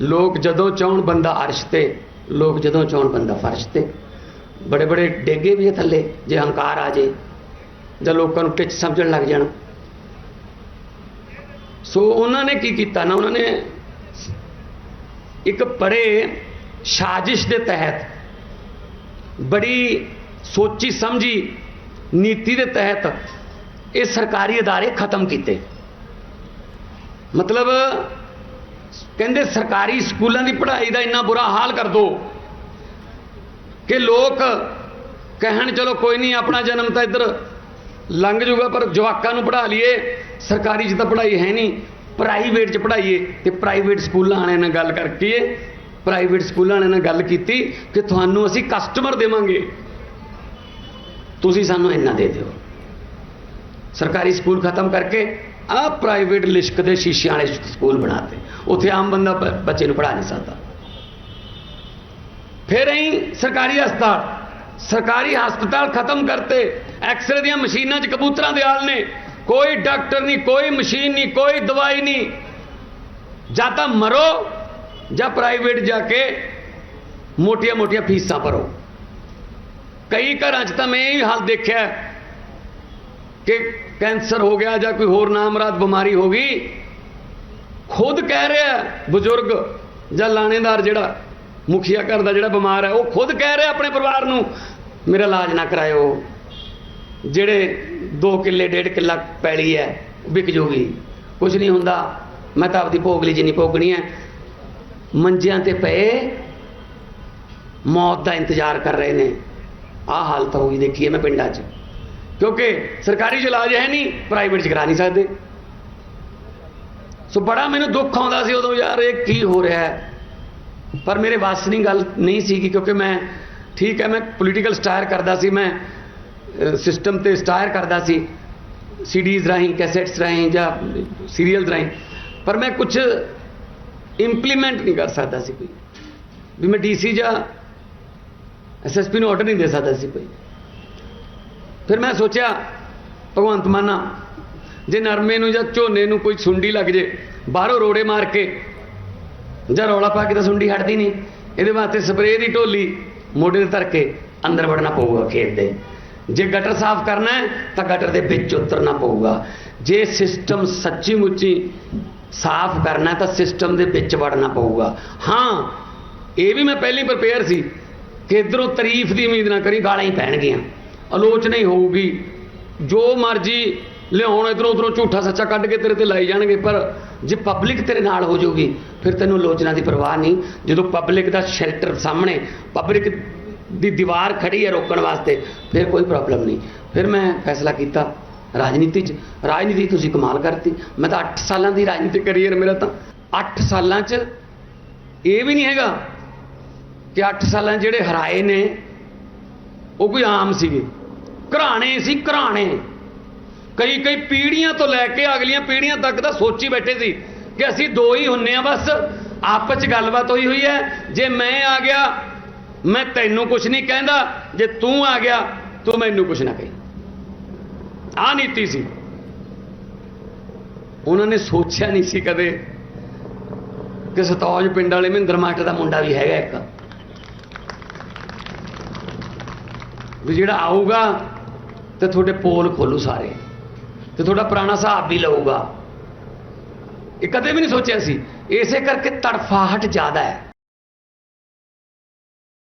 ਲੋਕ ਜਦੋਂ ਚਾਹਣ ਬੰਦਾ ਅਰਸ਼ ਤੇ ਲੋਕ ਜਦੋਂ ਚਾਹਣ ਬੰਦਾ ਫਰਸ਼ ਤੇ ਬੜੇ ਬੜੇ ਡੇਗੇ ਵੀ ਆ ਥੱਲੇ ਜੇ ਹੰਕਾਰ ਆ ਜੇ ਜਾਂ ਲੋਕਾਂ ਨੂੰ ਟਿੱਚ ਸਮਝਣ ਲੱਗ ਜਾਣ ਸੋ ਉਹਨਾਂ ਨੇ ਕੀ ਕੀਤਾ ਨਾ ਉਹਨਾਂ ਨੇ ਇੱਕ ਬੜੇ ਸਾਜ਼ਿਸ਼ ਦੇ ਤਹਿਤ ਬੜੀ ਸੋਚੀ ਸਮਝੀ ਨੀਤੀ ਦੇ ਤਹਿਤ ਇਹ ਸਰਕਾਰੀ ادارے ਖਤਮ ਕੀਤੇ ਮਤਲਬ ਕਹਿੰਦੇ ਸਰਕਾਰੀ ਸਕੂਲਾਂ ਦੀ ਪੜ੍ਹਾਈ ਦਾ ਇੰਨਾ ਬੁਰਾ ਹਾਲ ਕਰ ਦੋ ਕਿ ਲੋਕ ਕਹਿਣ ਚਲੋ ਕੋਈ ਨਹੀਂ, ਆਪਣਾ ਜਨਮ ਤਾਂ ਇੱਧਰ ਲੰਘ ਜੂਗਾ, ਪਰ ਜਵਾਕਾਂ ਨੂੰ ਪੜ੍ਹਾ ਲਈਏ। ਸਰਕਾਰੀ 'ਚ ਤਾਂ ਪੜ੍ਹਾਈ ਹੈ ਨਹੀਂ। ਪ੍ਰਾਈਵੇਟ 'ਚ ਪੜ੍ਹਾਈਏ ਤੇ ਪ੍ਰਾਈਵੇਟ ਸਕੂਲਾਂ ਵਾਲਿਆਂ ਨਾਲ ਗੱਲ ਕਰਕੇ, ਪ੍ਰਾਈਵੇਟ ਸਕੂਲਾਂ ਵਾਲਿਆਂ ਨਾਲ ਗੱਲ ਕੀਤੀ ਕਿ ਤੁਹਾਨੂੰ ਅਸੀਂ ਕਸਟਮਰ ਦੇਵਾਂਗੇ। ਤੁਸੀਂ ਸਾਨੂੰ ਇੰਨਾ ਦੇ ਦਿਓ। ਸਰਕਾਰੀ ਸਕੂਲ ਖਤਮ ਕਰਕੇ ਆ ਪ੍ਰਾਈਵੇਟ ਲਿਸ਼ਕ ਦੇ ਸ਼ੀਸ਼ਿਆਂ ਵਾਲੇ ਸਕੂਲ ਬਣਾਤੇ। ਉੱਥੇ ਆਮ ਬੰਦਾ ਬੱਚੇ ਨੂੰ ਪੜ੍ਹਾ ਨਹੀਂ ਸਕਦਾ। ਫਿਰ ਅਸੀਂ ਸਰਕਾਰੀ ਹਸਪਤਾਲ ਸਰਕਾਰੀ ਹਸਪਤਾਲ ਖਤਮ ਕਰਤੇ। ਐਕਸਰੇ ਦੀਆਂ ਮਸ਼ੀਨਾਂ 'ਚ ਕਬੂਤਰਾਂ ਦੇ ਹਾਲ ਨੇ। ਕੋਈ ਡਾਕਟਰ ਨਹੀਂ, ਕੋਈ ਮਸ਼ੀਨ ਨਹੀਂ, ਕੋਈ ਦਵਾਈ ਨਹੀਂ। ਜਾਂ ਤਾਂ ਮਰੋ, ਜਾਂ ਪ੍ਰਾਈਵੇਟ ਜਾ ਕੇ ਮੋਟੀਆਂ-ਮੋਟੀਆਂ ਫੀਸਾਂ ਭਰੋ। ਕਈ ਘਰਾਂ 'ਚ ਤਾਂ ਮੈਂ ਇਹ ਹਾਲ ਦੇਖਿਆ। ਕਿ ਕੈਂਸਰ ਹੋ ਗਿਆ ਜਾਂ ਕੋਈ ਹੋਰ ਨਾਮਰਾਦ ਬਿਮਾਰੀ ਹੋ ਗਈ, ਖੁਦ ਕਹਿ ਰਿਹਾ ਬਜ਼ੁਰਗ ਜਾਂ ਲਾਣੇਦਾਰ ਜਿਹੜਾ ਮੁਖੀਆ ਘਰ ਦਾ ਜਿਹੜਾ ਬਿਮਾਰ ਹੈ, ਉਹ ਖੁਦ ਕਹਿ ਰਿਹਾ ਆਪਣੇ ਪਰਿਵਾਰ ਨੂੰ, ਮੇਰਾ ਇਲਾਜ ਨਾ ਕਰਾਇਓ। ਜਿਹੜੇ 2 ਕਿੱਲੇ 1.5 ਕਿੱਲਾ ਪੈਲੀ ਹੈ, ਵਿਕ ਜੂਗੀ। ਕੁਝ ਨਹੀਂ ਹੁੰਦਾ। ਮੈਂ ਤਾਂ ਆਪਦੀ ਭੋਗ ਲਈ ਜਿੰਨੀ ਭੋਗਣੀ ਹੈ। ਮੰਜਿਆਂ ਤੇ ਪਏ ਮੌਤ ਦਾ ਇੰਤਜ਼ਾਰ ਕਰ ਰਹੇ ਨੇ। ਆਹ ਹਾਲਤ ਹੋ ਗਈ ਦੇਖੀਏ ਮੈਂ ਪਿੰਡਾਂ 'ਚ। ਕਿਉਂਕਿ ਸਰਕਾਰੀ 'ਚ ਇਲਾਜ ਹੈ ਨਹੀਂ ਪ੍ਰਾਈਵੇਟ 'ਚ ਕਰਾ ਨਹੀਂ ਸਕਦੇ। ਸੋ ਬੜਾ ਮੈਨੂੰ ਦੁੱਖ ਆਉਂਦਾ ਸੀ ਉਦੋਂ ਯਾਰ, ਇਹ ਕੀ ਹੋ ਰਿਹਾ ਹੈ। ਪਰ ਮੇਰੇ ਵੱਸ ਨਹੀਂ ਗੱਲ ਨਹੀਂ ਸੀਗੀ, ਕਿਉਂਕਿ ਮੈਂ ਠੀਕ ਹੈ, ਮੈਂ ਪੋਲੀਟੀਕਲ ਸਟਾਇਰ ਕਰਦਾ ਸੀ, ਮੈਂ ਸਿਸਟਮ ਤੇ ਸਟਾਇਰ ਕਰਦਾ ਸੀ ਸੀਡੀਜ਼ ਰਾਹੀਂ ਕੈਸੇਟਸ ਰਾਹੀਂ ਜਾਂ ਸੀਰੀਅਲਸ ਰਾਹੀਂ। ਪਰ ਮੈਂ ਕੁਝ ਇੰਪਲੀਮੈਂਟ ਨਹੀਂ ਕਰ ਸਕਦਾ ਸੀ ਕੋਈ। ਵੀ ਮੈਂ ਡੀਸੀ ਜਾਂ ਐਸਐਸਪੀ ਨੂੰ ਆਰਡਰ ਨਹੀਂ ਦੇ ਸਕਦਾ ਸੀ ਕੋਈ। ਫਿਰ ਮੈਂ ਸੋਚਿਆ, ਭਗਵੰਤ ਮਾਨਾ ਜੇ ਨਰਮੇ ਨੂੰ ਜਾਂ ਝੋਨੇ ਨੂੰ ਕੋਈ ਸੁੰਡੀ ਲੱਗ ਜੇ, ਬਾਹਰੋਂ ਰੋੜੇ ਮਾਰ ਕੇ, ਜਾਂ ਰੌਲਾ ਪਾ ਕੇ ਤਾਂ ਸੁੰਡੀ ਹਟਦੀ ਨਹੀਂ। ਇਹਦੇ ਵਾਸਤੇ ਸਪਰੇਅ ਦੀ ਢੋਲੀ ਮੋਢੇ ਤੇ ਧਰ ਕੇ ਅੰਦਰ ਵੜਨਾ ਪਊਗਾ ਖੇਤ ਦੇ। ਜੇ ਗਟਰ ਸਾਫ਼ ਕਰਨਾ ਹੈ, ਤਾਂ ਗਟਰ ਦੇ ਵਿੱਚ ਉਤਰਨਾ ਪਊਗਾ। ਜੇ ਸਿਸਟਮ ਸੱਚੀ ਮੁੱਚੀ ਸਾਫ਼ ਕਰਨਾ ਤਾਂ ਸਿਸਟਮ ਦੇ ਵਿੱਚ ਵੜਨਾ ਪਊਗਾ। ਹਾਂ, ਇਹ ਵੀ ਮੈਂ ਪਹਿਲੀ ਪ੍ਰਪੇਅਰ ਸੀ ਕਿ ਇਧਰੋਂ ਤਾਰੀਫ ਦੀ ਉਮੀਦ ਨਾ ਕਰੀ, ਗਾਲਾਂ ਹੀ ਪੈਣਗੀਆਂ। ਆਲੋਚਨਾ ਹੀ ਹੋਊਗੀ। ਜੋ ਮਰਜ਼ੀ ਲਿਆਉਣ, ਇਧਰੋਂ ਉਧਰੋਂ ਝੂਠਾ ਸੱਚਾ ਕੱਢ ਕੇ ਤੇਰੇ ਤੇ ਲਾਈ ਜਾਣਗੇ, ਪਰ ਜੇ ਪਬਲਿਕ ਤੇਰੇ ਨਾਲ ਹੋ ਜਾਊਗੀ, ਫਿਰ ਤੈਨੂੰ ਆਲੋਚਨਾ ਦੀ ਪਰਵਾਹ ਨਹੀਂ। ਜਦੋਂ ਪਬਲਿਕ ਦਾ ਸ਼ੈਲਟਰ ਸਾਹਮਣੇ, ਪਬਲਿਕ ਦੀ ਦੀਵਾਰ ਖੜੀ ਹੈ ਰੋਕਣ ਵਾਸਤੇ, ਫਿਰ ਕੋਈ ਪ੍ਰੋਬਲਮ ਨਹੀਂ। ਫਿਰ ਮੈਂ ਫੈਸਲਾ ਕੀਤਾ ਰਾਜਨੀਤੀ 'ਚ। ਰਾਜਨੀਤੀ ਤੁਸੀਂ ਕਮਾਲ ਕਰਤੀ। ਮੈਂ ਤਾਂ 8 ਸਾਲਾਂ ਦੀ ਰਾਜਨੀਤਿਕ ਕਰੀਅਰ ਮੇਰਾ ਤਾਂ 8 ਸਾਲਾਂ 'ਚ ਇਹ ਵੀ ਨਹੀਂ ਹੈਗਾ ਕਿ 8 ਸਾਲਾਂ ਜਿਹੜੇ ਹਰਾਏ ਨੇ ਉਹ ਕੋਈ ਆਮ ਸੀਗੇ। ਘਰਾਣੇ ਸੀ, ਘਰਾਣੇ। ਕਈ ਕਈ ਪੀੜ੍ਹੀਆਂ ਤੋਂ ਲੈ ਕੇ ਅਗਲੀਆਂ ਪੀੜ੍ਹੀਆਂ ਤੱਕ ਤਾਂ ਸੋਚੀ ਬੈਠੇ ਸੀ ਕਿ ਅਸੀਂ ਦੋ ਹੀ ਹੁੰਨੇ ਆ ਬਸ। ਆਪਸ 'ਚ ਗੱਲਬਾਤ ਹੋਈ ਹੋਈ ਹੈ। ਜੇ ਮੈਂ ਆ ਗਿਆ, ਮੈਂ ਤੈਨੂੰ ਕੁਝ ਨਹੀਂ ਕਹਿੰਦਾ। ਜੇ ਤੂੰ ਆ ਗਿਆ, ਤੂੰ ਮੈਨੂੰ ਕੁਝ ਨਾ ਕਹੀ। ਆ ਨੀਤੀ ਸੀ। ਉਹਨਾਂ ਨੇ ਸੋਚਿਆ ਨਹੀਂ ਸੀ ਕਦੇ ਕਿ ਸਤੌਜ ਪਿੰਡ ਵਾਲੇ ਮਹਿੰਦਰ ਮਾਟ ਦਾ ਮੁੰਡਾ ਵੀ ਹੈਗਾ ਇੱਕ। ਵੀ ਜਿਹੜਾ ਆਊਗਾ ਤੇ ਤੁਹਾਡੇ ਪੋਲ ਖੋਲੂ ਸਾਰੇ। ਤੇ ਤੁਹਾਡਾ ਪੁਰਾਣਾ ਹਿਸਾਬ ਵੀ ਲਊਗਾ। ਇਹ ਕਦੇ ਵੀ ਨਹੀਂ ਸੋਚਿਆ ਸੀ। ਇਸੇ ਕਰਕੇ ਤੜਫਾਹਟ ਜ਼ਿਆਦਾ ਹੈ।